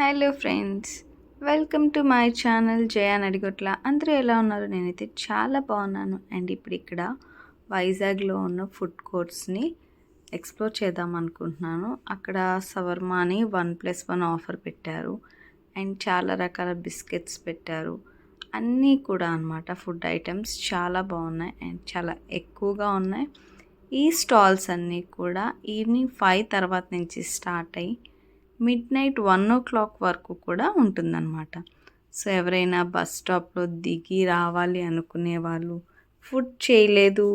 Hello friends welcome to my channel Jaya Nadigotla. అందరూ ఎలా ఉన్నారు? నేనైతే చాలా బాగున్నాను. అండ్ ఇప్పుడు ఇక్కడ వైజాగ్లో ఉన్న ఫుడ్ కోర్ట్స్ని ఎక్స్ప్లోర్ చేద్దాం అనుకుంటున్నాను. అక్కడ సవర్మాని వన్ ప్లస్ వన్ ఆఫర్ పెట్టారు. అండ్ చాలా రకాల బిస్కెట్స్ పెట్టారు. అన్నీ కూడా అనమాట ఫుడ్ ఐటమ్స్ చాలా బాగున్నాయి. అండ్ చాలా ఎక్కువగా ఉన్నాయి. ఈ స్టాల్స్ అన్నీ కూడా ఈవినింగ్ ఫైవ్ తర్వాత నుంచి స్టార్ట్ అయ్యి midnight one o'clock వరకు కూడా ఉంటుందన్నమాట. సో ఎవరైనా బస్ స్టాప్లో దిగి రావాలి అనుకునే వాళ్ళు ఫుడ్ చేయలేదు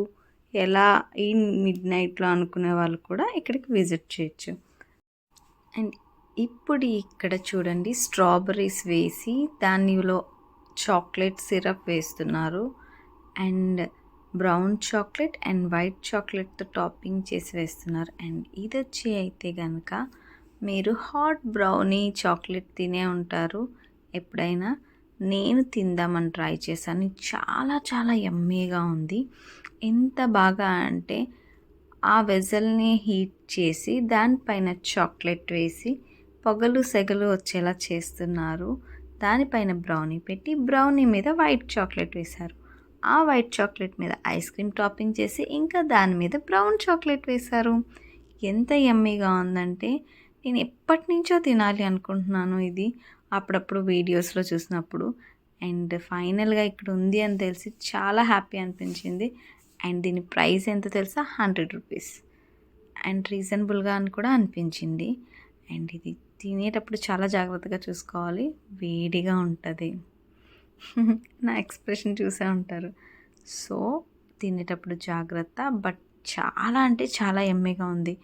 ఎలా ఈ మిడ్ నైట్లో అనుకునే వాళ్ళు కూడా ఇక్కడికి విజిట్ చేయొచ్చు. అండ్ ఇప్పుడు ఇక్కడ చూడండి స్ట్రాబెర్రీస్ వేసి దానిలో చాక్లెట్ సిరప్ వేస్తున్నారు. And brown chocolate and white చాక్లెట్తో topping చేసి వేస్తున్నారు. అండ్ ఇది వచ్చి అయితే కనుక మీరు హాట్ బ్రౌనీ చాక్లెట్ తినే ఉంటారు. ఎప్పుడైనా నేను తిందామని ట్రై చేశాను. చాలా చాలా ఎమ్మీగా ఉంది. ఎంత బాగా అంటే ఆ వెజల్ని హీట్ చేసి దానిపైన చాక్లెట్ వేసి పొగలు సెగలు వచ్చేలా చేస్తున్నారు. దానిపైన బ్రౌనీ పెట్టి బ్రౌనీ మీద వైట్ చాక్లెట్ వేశారు. ఆ వైట్ చాక్లెట్ మీద ఐస్ క్రీమ్ టాపింగ్ చేసి ఇంకా దాని మీద బ్రౌన్ చాక్లెట్ వేశారు. ఎంత ఎమ్మీగా ఉందంటే నేను ఎప్పటి నుంచో తినాలి అనుకుంటున్నాను ఇది. అప్పుడప్పుడు వీడియోస్లో చూసినప్పుడు. అండ్ ఫైనల్గా ఇక్కడ ఉంది అని తెలిసి చాలా హ్యాపీ అనిపించింది. అండ్ దీని ప్రైస్ ఎంత తెలుసా? Hundred rupees. అండ్ రీజనబుల్గా అని కూడా అనిపించింది. అండ్ ఇది తినేటప్పుడు చాలా జాగ్రత్తగా చూసుకోవాలి. వేడిగా ఉంటుంది. నా ఎక్స్ప్రెషన్ చూసే ఉంటారు. సో తినేటప్పుడు జాగ్రత్త. బట్ చాలా అంటే చాలా ఎమ్మీగా ఉంది.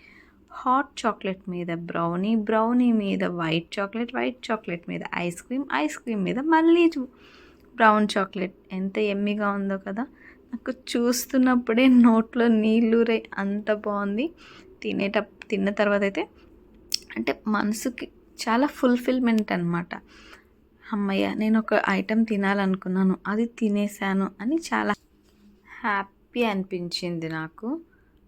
హాట్ చాక్లెట్ మీద బ్రౌనీ బ్రౌనీ మీద వైట్ చాక్లెట్ వైట్ చాక్లెట్ మీద ఐస్ క్రీమ్ ఐస్ క్రీమ్ మీద మళ్ళీ బ్రౌన్ చాక్లెట్. ఎంత ఎమ్మిగా ఉందో కదా. నాకు చూస్తున్నప్పుడే నోట్లో నీళ్ళు రే అంత బాగుంది. తినేట తిన్న తర్వాత అయితే అంటే మనసుకి చాలా ఫుల్ఫిల్మెంట్ అనమాట అమ్మయ్య నేను ఒక ఐటెం తినాలనుకున్నాను. అది తినేసాను అని చాలా హ్యాపీ అనిపించింది నాకు.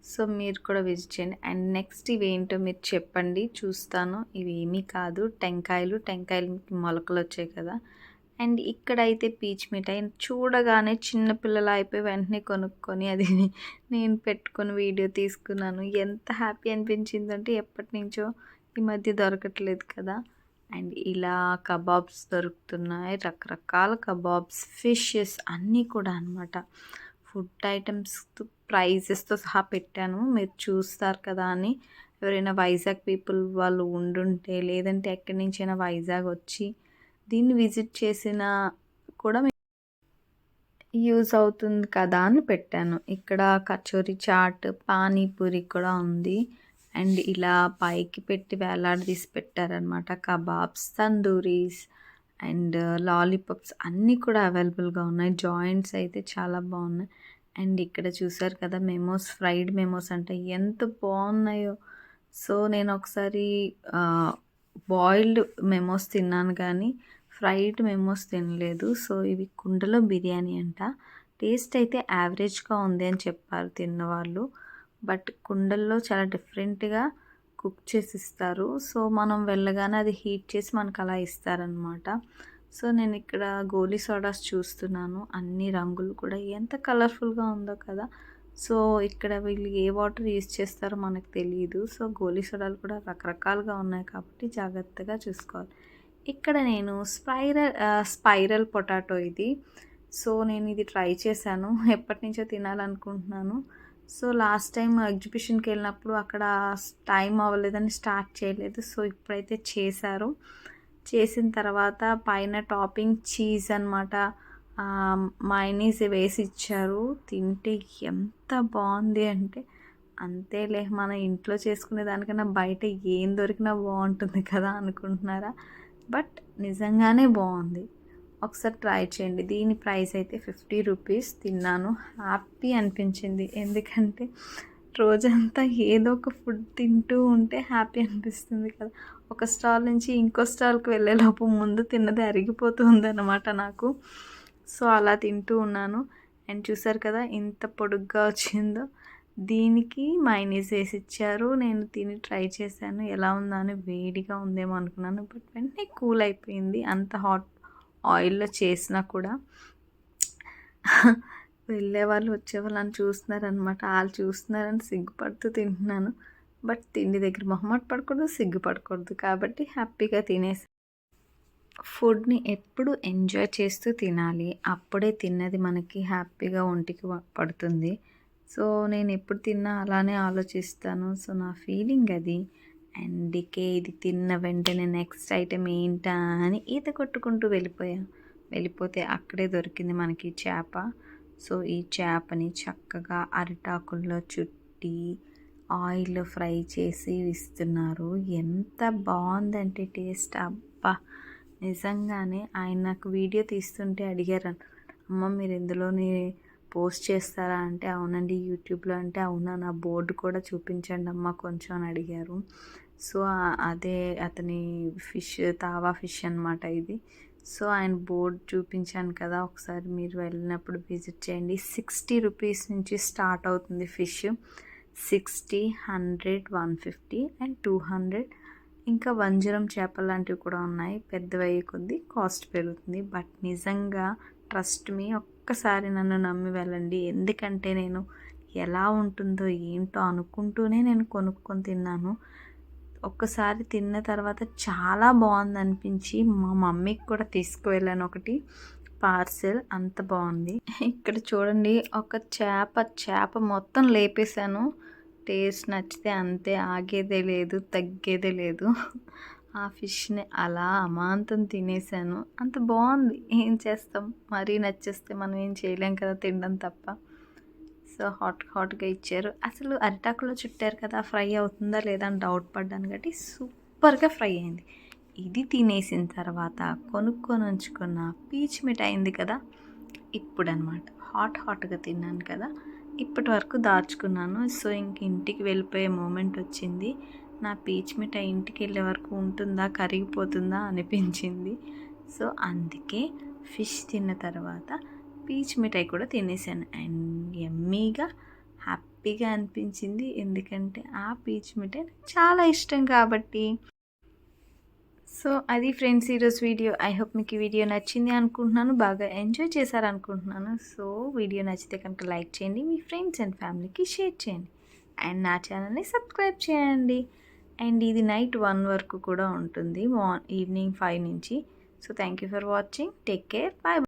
సో మీరు కూడా విజిట్ చేయండి. అండ్ నెక్స్ట్ ఇవి ఏంటో మీరు చెప్పండి. చూస్తాను. ఇవి ఏమీ కాదు. టెంకాయలు టెంకాయలు మొలకలు వచ్చాయి కదా. అండ్ ఇక్కడైతే పీచ్ మిఠాయి చూడగానే చిన్నపిల్లలు అయిపోయి వెంటనే కొనుక్కొని అది నేను పెట్టుకొని వీడియో తీసుకున్నాను. ఎంత హ్యాపీ అనిపించిందంటే ఎప్పటి నుంచో ఈ మధ్య దొరకట్లేదు కదా. అండ్ ఇలా కబాబ్స్ దొరుకుతున్నాయి. రకరకాల కబాబ్స్ ఫిషెస్ అన్నీ కూడా అనమాట ఫుడ్ ఐటమ్స్ ప్రైజెస్తో సహా పెట్టాను. మీరు చూస్తారు కదా అని. ఎవరైనా వైజాగ్ పీపుల్ వాళ్ళు ఉండుంటే లేదంటే ఎక్కడి నుంచైనా వైజాగ్ వచ్చి దీన్ని విజిట్ చేసిన కూడా యూజ్ అవుతుంది కదా అని పెట్టాను. ఇక్కడ కచోరీ చాట్ పానీపూరి కూడా ఉంది. అండ్ ఇలా పైకి పెట్టి వేలాడదీసి పెట్టారనమాట కబాబ్స్ తందూరీస్ అండ్ లాలీపాప్స్ అన్నీ కూడా అవైలబుల్గా ఉన్నాయి. జాయింట్స్ అయితే చాలా బాగున్నాయి. అండ్ ఇక్కడ చూసారు కదా మెమోస్ ఫ్రైడ్ మెమోస్ అంటే. ఎంత బాగున్నాయో. సో నేను ఒకసారి బాయిల్డ్ మెమోస్ తిన్నాను కానీ ఫ్రైడ్ మెమోస్ తినలేదు. సో ఇవి కుండలో బిర్యానీ అంట. టేస్ట్ అయితే యావరేజ్గా ఉంది అని చెప్పారు తిన్నవాళ్ళు. బట్ కుండల్లో చాలా డిఫరెంట్గా కుక్ చేసి ఇస్తారు. సో మనం వెళ్ళగానే అది హీట్ చేసి మనకు అలా ఇస్తారనమాట సో నేను ఇక్కడ గోలీ సోడాస్ చూస్తున్నాను. అన్ని రంగులు కూడా. ఎంత కలర్ఫుల్గా ఉందో కదా. సో ఇక్కడ వీళ్ళు ఏ వాటర్ యూజ్ చేస్తారో మనకు తెలియదు సో గోలీ సోడాలు కూడా రకరకాలుగా ఉన్నాయి కాబట్టి జాగ్రత్తగా చూసుకోవాలి. ఇక్కడ నేను స్పైరల్ స్పైరల్ పొటాటో ఇది. సో నేను ఇది ట్రై చేశాను. ఎప్పటి నుంచో తినాలనుకుంటున్నాను. సో లాస్ట్ టైం ఎగ్జిబిషన్కి వెళ్ళినప్పుడు అక్కడ టైం అవ్వలేదని స్టార్ట్ చేయలేదు. సో ఇప్పుడైతే చేశారు. చేసిన తర్వాత పైన టాపింగ్ చీజ్ అనమాట మైనీస్ వేసి ఇచ్చారు తింటే ఎంత బాగుంది అంటే అంతేలే మన ఇంట్లో చేసుకునే దానికన్నా బయట ఏం దొరికినా బాగుంటుంది కదా అనుకుంటున్నారా? బట్ నిజంగానే బాగుంది. ఒకసారి ట్రై చేయండి. దీని ప్రైస్ అయితే ఫిఫ్టీ రూపీస్. తిన్నాను. హ్యాపీ అనిపించింది. ఎందుకంటే రోజంతా ఏదో ఒక ఫుడ్ తింటూ ఉంటే హ్యాపీ అనిపిస్తుంది కదా. ఒక స్టాల్ నుంచి ఇంకో స్టాల్కి వెళ్ళేలోపు ముందు తిన్నది అరిగిపోతుంది అనమాట నాకు. సో అలా తింటూ ఉన్నాను. అండ్ చూసారు కదా ఇంత పొడుగ్గా వచ్చిందో. దీనికి మైనీస్ వేసి ఇచ్చారు. నేను తిని ట్రై చేశాను. ఎలా ఉందా అని వేడిగా ఉందేమో అనుకున్నాను. బట్ వెంటనే కూల్ అయిపోయింది. అంత హాట్ ఆయిల్లో చేసినా కూడా. వెళ్ళే వాళ్ళు వచ్చే వాళ్ళని చూస్తున్నారనమాట వాళ్ళు చూస్తున్నారని సిగ్గుపడుతూ తింటున్నాను. బట్ తిండి దగ్గర మొహమాట పడకూడదు సిగ్గుపడకూడదు కాబట్టి హ్యాపీగా తినేసి ఫుడ్ని ఎప్పుడు ఎంజాయ్ చేస్తూ తినాలి. అప్పుడే తిన్నది మనకి హ్యాపీగా ఒంటికి పడుతుంది. సో నేను ఎప్పుడు తిన్నా అలానే ఆలోచిస్తాను. సో నా ఫీలింగ్ అది. అందుకే ఇది తిన్న వెంటనే నెక్స్ట్ ఐటెం ఏంటా అని ఈత కొట్టుకుంటూ వెళ్ళిపోయా. వెళ్ళిపోతే అక్కడే దొరికింది మనకి చేప. సో ఈ చేపని చక్కగా అరిటాకుల్లో చుట్టి ఆయిల్ ఫ్రై చేసి ఇస్తున్నారు. ఎంత బాగుందంటే టేస్ట్. అబ్బా! నిజంగానే ఆయన నాకు వీడియో తీస్తుంటే అడిగారు. అమ్మ మీరు ఇందులోని పోస్ట్ చేస్తారా అంటే అవునండి యూట్యూబ్లో అంటే అవునా నా బోర్డు కూడా చూపించండి అమ్మ కొంచెం అని అడిగారు. సో అదే అతని ఫిష్ తావా ఫిష్ అనమాట ఇది. సో ఆయన బోర్డు చూపించాను కదా ఒకసారి మీరు వెళ్ళినప్పుడు విజిట్ చేయండి. సిక్స్టీ రూపీస్ నుంచి స్టార్ట్ అవుతుంది fish. Sixty hundred one fifty and two hundred. ఇంకా వంజరం చేపలు లాంటివి కూడా ఉన్నాయి. పెద్దవి అయ్యే కొద్దీ కాస్ట్ పెరుగుతుంది. బట్ నిజంగా ట్రస్ట్ మీ ఒక్కసారి నన్ను నమ్మి వెళ్ళండి. ఎందుకంటే నేను ఎలా ఉంటుందో ఏంటో అనుకుంటూనే నేను కొనుక్కొని తిన్నాను. ఒక్కసారి తిన్న తర్వాత చాలా బాగుంది అనిపించి మా మమ్మీకి కూడా తీసుకువెళ్ళాను ఒకటి. పార్సెల్ అంత బాగుంది. ఇక్కడ చూడండి ఒక చేప చేప మొత్తం లేపేశాను. టేస్ట్ నచ్చితే అంతే ఆగేదే లేదు తగ్గేదే లేదు. ఆ ఫిష్ని అలా అమాంతం తినేసాను అంత బాగుంది. ఏం చేస్తాం? మరీ నచ్చేస్తే మనం ఏం చేయలేం కదా తినడం తప్ప. సో హాట్ హాట్గా ఇచ్చారు. అసలు అరిటాకులో చుట్టారు కదా ఫ్రై అవుతుందా లేదా అని డౌట్ పడ్డాను కాబట్టి సూపర్గా ఫ్రై అయింది. ఇది తినేసిన తర్వాత కొనుక్కొని ఉంచుకున్న పీచ్ మిఠాయి అయింది కదా ఇప్పుడనమాట హాట్ హాట్గా తిన్నాను కదా ఇప్పటి వరకు దాచుకున్నాను. సో ఇంక ఇంటికి వెళ్ళిపోయే మూమెంట్ వచ్చింది. నా పీచ్ మిఠాయి ఇంటికి వెళ్ళే వరకు ఉంటుందా కరిగిపోతుందా అనిపించింది. సో అందుకే ఫిష్ తిన్న తర్వాత పీచ్ మిఠాయి కూడా తినేసాను. అండ్ ఎమ్మీగా హ్యాపీగా అనిపించింది. ఎందుకంటే ఆ పీచ్ మిఠాయి నాకు చాలా ఇష్టం కాబట్టి సో అది ఫ్రెండ్స్ ఈరోజు వీడియో. ఐ హోప్ మీకు ఈ వీడియో నచ్చింది అనుకుంటున్నాను. బాగా ఎంజాయ్ చేశారు అనుకుంటున్నాను సో వీడియో నచ్చితే కనుక లైక్ చేయండి. మీ ఫ్రెండ్స్ అండ్ ఫ్యామిలీకి షేర్ చేయండి. అండ్ నా ఛానల్ని సబ్స్క్రైబ్ చేయండి. అండ్ ఇది నైట్ వన్ వరకు కూడా ఉంటుంది. మార్న్ ఈవినింగ్ ఫైవ్ నుంచి. So thank you for watching. Take care. Bye.